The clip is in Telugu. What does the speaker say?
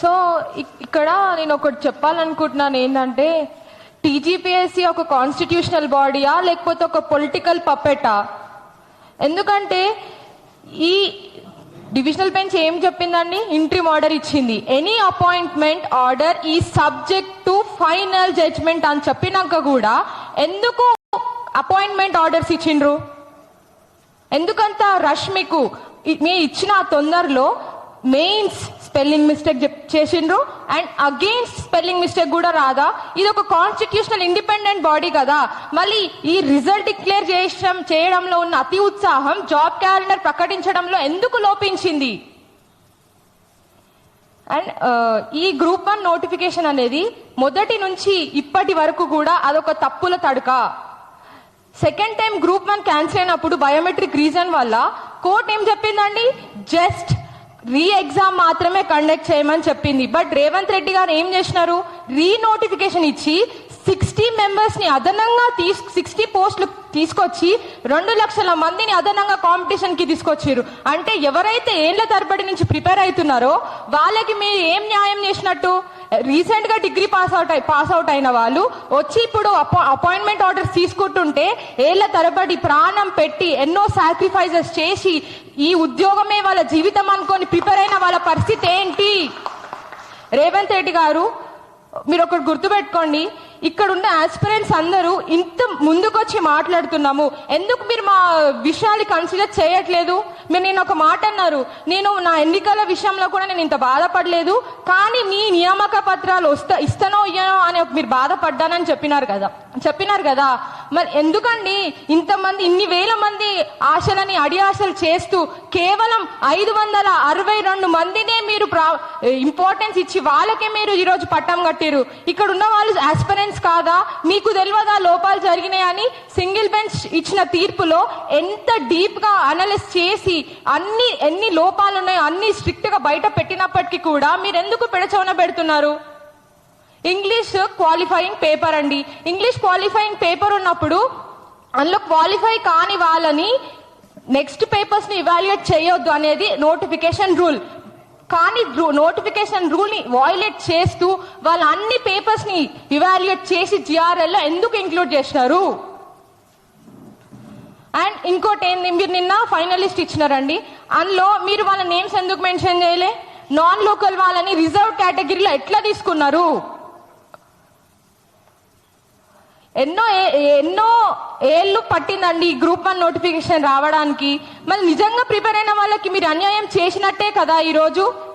సో ఇక్కడ నేను ఒకటి చెప్పాలనుకుంటున్నాను ఏంటంటే టీజీపీఎస్సీ ఒక కాన్స్టిట్యూషనల్ బాడీయా లేకపోతే ఒక పొలిటికల్ పప్పెటా ఎందుకంటే ఈ డివిజనల్ బెంచ్ ఏం చెప్పిందండి? ఇంట్రీ ఆర్డర్ ఇచ్చింది. ఎనీ అపాయింట్మెంట్ ఆర్డర్ ఈ సబ్జెక్ట్ టు ఫైనల్ జడ్జ్మెంట్ అని చెప్పినాక కూడా ఎందుకు అపాయింట్మెంట్ ఆర్డర్స్ ఇచ్చిండ్రు? ఎందుకంత రష్ మీకు? మీ ఇచ్చిన తొందరలో మెయిన్స్ స్పెల్లింగ్ మిస్టేక్ చేసిండ్రు. అండ్ అగైన్స్ స్పెల్లింగ్ మిస్టేక్ కూడా రాదా. ఇది ఒక కాన్స్టిట్యూషనల్ ఇండిపెండెంట్ బాడీ కదా. మళ్ళీ ఈ రిజల్ట్ డిక్లేర్ చేయడం చేయడంలో ఉన్న అతి ఉత్సాహం జాబ్ క్యాలెండర్ ప్రకటించడంలో ఎందుకు లోపించింది? అండ్ uh, ఈ గ్రూప్ వన్ నోటిఫికేషన్ అనేది మొదటి నుంచి ఇప్పటి వరకు కూడా అదొక తప్పుల తడుక. Second time group one cancel అయినప్పుడు బయోమెట్రిక్ రీజన్ వల్ల కోర్ట్ ఏం చెప్పిందండి? జస్ట్ రీ ఎగ్జామ్ మాత్రమే కండక్ట్ చేయమని చెప్పింది. బట్ రేవంత్ రెడ్డి గారు ఏం చేసినారు? రీ నోటిఫికేషన్ ఇచ్చి సిక్స్టీ మెంబర్స్ని అదనంగా తీసు సిక్స్టీ పోస్టులు తీసుకొచ్చి రెండు లక్షల మందిని అదనంగా కాంపిటీషన్కి తీసుకొచ్చారు అంటే ఎవరైతే ఏళ్ళ తరబడి నుంచి ప్రిపేర్ అవుతున్నారో వాళ్ళకి మీరు ఏం న్యాయం చేసినట్టు? రీసెంట్గా degree pass out pass out అయిన వాళ్ళు వచ్చి ఇప్పుడు అపాయింట్మెంట్ ఆర్డర్స్ తీసుకుంటుంటే ఏళ్ళ తరబడి ప్రాణం పెట్టి ఎన్నో సాక్రిఫైజెస్ చేసి ఈ ఉద్యోగమే వాళ్ళ జీవితం అనుకొని ప్రిపేర్ అయిన వాళ్ళ పరిస్థితి ఏంటి? రేవంత్ రెడ్డి గారు మీరు ఒకటి గుర్తుపెట్టుకోండి. ఇక్కడ ఉన్న ఆస్పిరెంట్స్ అందరూ ఇంత ముందుకొచ్చి మాట్లాడుతున్నాము. ఎందుకు మీరు మా విషయాలు కన్సిడర్ చేయట్లేదు? మీరు నేను ఒక మాట అన్నారు. నేను నా ఎన్నికల విషయంలో కూడా నేను ఇంత బాధపడలేదు. కానీ మీ నియామక పత్రాలు వస్తా ఇస్తానో అని మీరు బాధపడ్డానని చెప్పినారు కదా. చెప్పినారు కదా. మరి ఎందుకండి ఇంతమంది ఇన్ని వేల మంది ఆశలని అడియాశలు చేస్తూ కేవలం ఐదు వందల అరవై రెండు మందినే మీరు ఇంపార్టెన్స్ ఇచ్చి వాళ్ళకే మీరు ఈరోజు పట్టం కట్టారు ఇక్కడ ఉన్న వాళ్ళు ఆస్పిరెంట్స్ కాదా? మీకు తెలియదా లోపాలు జరిగినాయని? సింగిల్ బెంచ్ ఇచ్చిన తీర్పులో ఎంత డీప్గా అనలైజ్ చేసి అన్ని ఎన్ని లోపాలు ఉన్నాయో అన్ని స్ట్రిక్ట్గా బయట పెట్టినప్పటికీ కూడా మీరు ఎందుకు పెడచవన పెడుతున్నారు? ఇంగ్లీష్ క్వాలిఫైయింగ్ పేపర్ అండి. ఇంగ్లీష్ క్వాలిఫైయింగ్ పేపర్ ఉన్నప్పుడు అందులో క్వాలిఫై కాని వాళ్ళని నెక్స్ట్ పేపర్స్ని ఇవాల్యుయేట్ చేయొద్దు అనేది నోటిఫికేషన్ రూల్ కానీ నోటిఫికేషన్ రూల్ని వాయిలేట్ చేస్తూ వాళ్ళ అన్ని పేపర్స్ని ఇవాల్యుయేట్ చేసి జిఆర్ఎల్లో ఎందుకు ఇంక్లూడ్ చేసినారు? అండ్ ఇంకోటి ఏంది మీరు నిన్న ఫైనలిస్ట్ ఇచ్చినారండి. అందులో మీరు వాళ్ళ నేమ్స్ ఎందుకు మెన్షన్ చేయలే? నాన్ లోకల్ వాళ్ళని రిజర్వ్ కేటగిరీలో ఎట్లా తీసుకున్నారు? ఎన్నో ఏ- ఎన్నో ఏళ్ళు పట్టిందండి ఈ గ్రూప్ వన్ నోటిఫికేషన్ రావడానికి. మరి నిజంగా ప్రిపేర్ అయిన వాళ్ళకి మీరు అన్యాయం చేసినట్టే కదా ఈరోజు?